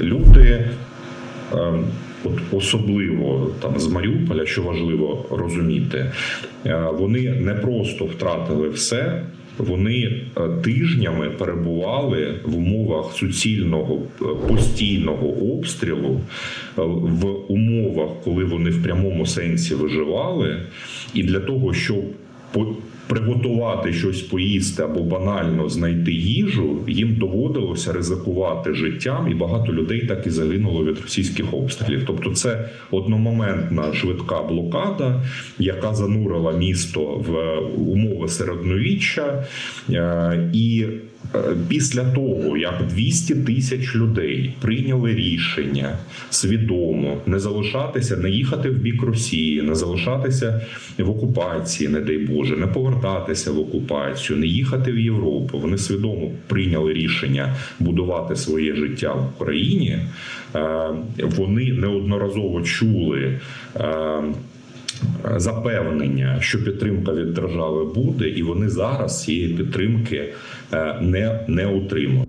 люди. е, От особливо там з Маріуполя, що важливо розуміти, е, вони не просто втратили все, вони е, тижнями перебували в умовах суцільного е, постійного обстрілу, в умовах, коли вони в прямому сенсі виживали, і для того, щоб приготувати щось поїсти або банально знайти їжу, їм доводилося ризикувати життям, і багато людей так і загинуло від російських обстрілів. Тобто, це одномоментна швидка блокада, яка занурила місто в умови середньовіччя, Е, і е, після того, як 200 тисяч людей прийняли рішення свідомо не залишатися, не їхати в бік Росії, не залишатися в окупації, не дай Боже, не повертатися в окупацію, не їхати в Європу. Вони свідомо прийняли рішення будувати своє життя в Україні. Е, Вони неодноразово чули. е, запевнення, що підтримка від держави буде, і вони зараз цієї підтримки е, не, не отримують.